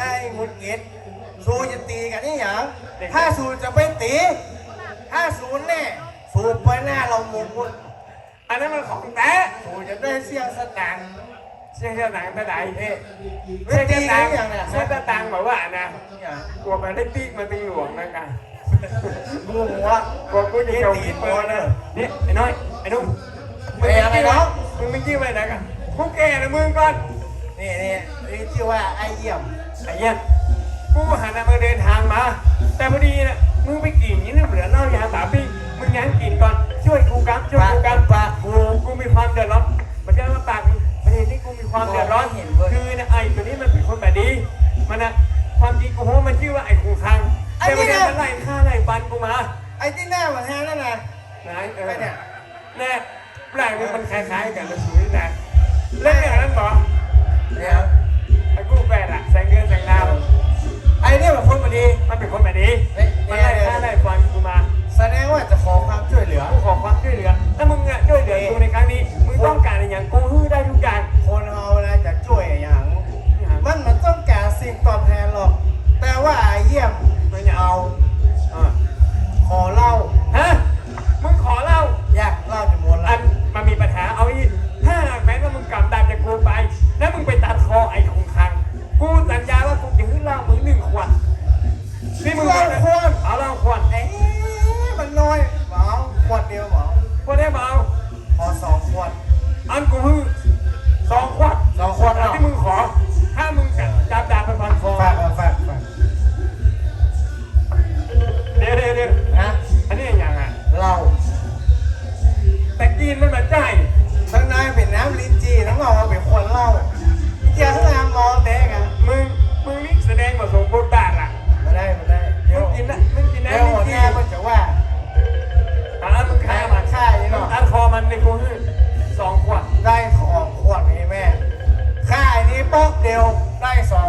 ไอ้หงุดหงิดสูจะตีกันนี่หยังถ้าสูจะไปตีถ้าสูแน่สูไปหน้าเราหมุนหมุนอันนั้นมันของแท้สูจะได้เสียงสตังค์เชื่อเชื่อตังค์เท่าไหร่เอ๊ะเชื่ไม่อตีเชื่อกัตันงค์อย่างเนี้ยเชื่อตังค์บอกว่านะอย่างกลัวมันได้ตีมาตีหลวงนะกันกูหัวกลัวกูจะเกี่ยวกินเบอร์นะนี่ไอ้น้อยไอ้นุ่มมึงไม่ชื่ออะไรนะกันกูแก่นะมึงก่อนนี่นี่นี่ชื่อว่าไอ้เยี่ยม ไอ้เหี้ยกูหันมาเดินทางมา แต่พอดีนะมึงไปกินนี่เหลือเหล้ายาสาปีมึงยังกินก่อนช่วยกูกันช่วยกูกันปากกูกูมีความเดือดร้อนมันจะมาปากประเด็นนี้กูมีความเดือดร้อนเห็นเว้ยคือนะไอ้ตัวนี้มันเป็นคนแบบนี้มันนะความจริงกูรู้ว่ามันชื่อว่าไอ้คงคังไอ้แต่นี่ประเด็นนะมันไล่ฆ่าไล่ฟันกูมาไอ้ที่หน้ามันแห้งนั่นน่ะไหนเออไปเนี่ยแน่แปลกมันมันคล้ายๆกันนะสวยนะเล่นอย่างนั้นเหรอเดี๋ยวไอ้กู แสงเดือนแสงด กินมันแบบใจทั้งนายเป็นน้ำลิ้นจีทั้งเราเป็นคนเหล่าเจ้าทั้งน้ำมองแดงอะมึงมึงนี่แสดงมาสมบูรณ์บาทอะมาได้มาได้มึเดี๋ยวงกินนะมึงกินนะเดี๋ยวหัวนี่หน้ามันจะว่าอ่ามึงฆ่ามันฆ่าอย่างนี้หรอตัดคอมันในกูฮือสองขวดได้ของขวดนี้แม่ค่าอันนี้ป๊อกเดียวได้สอง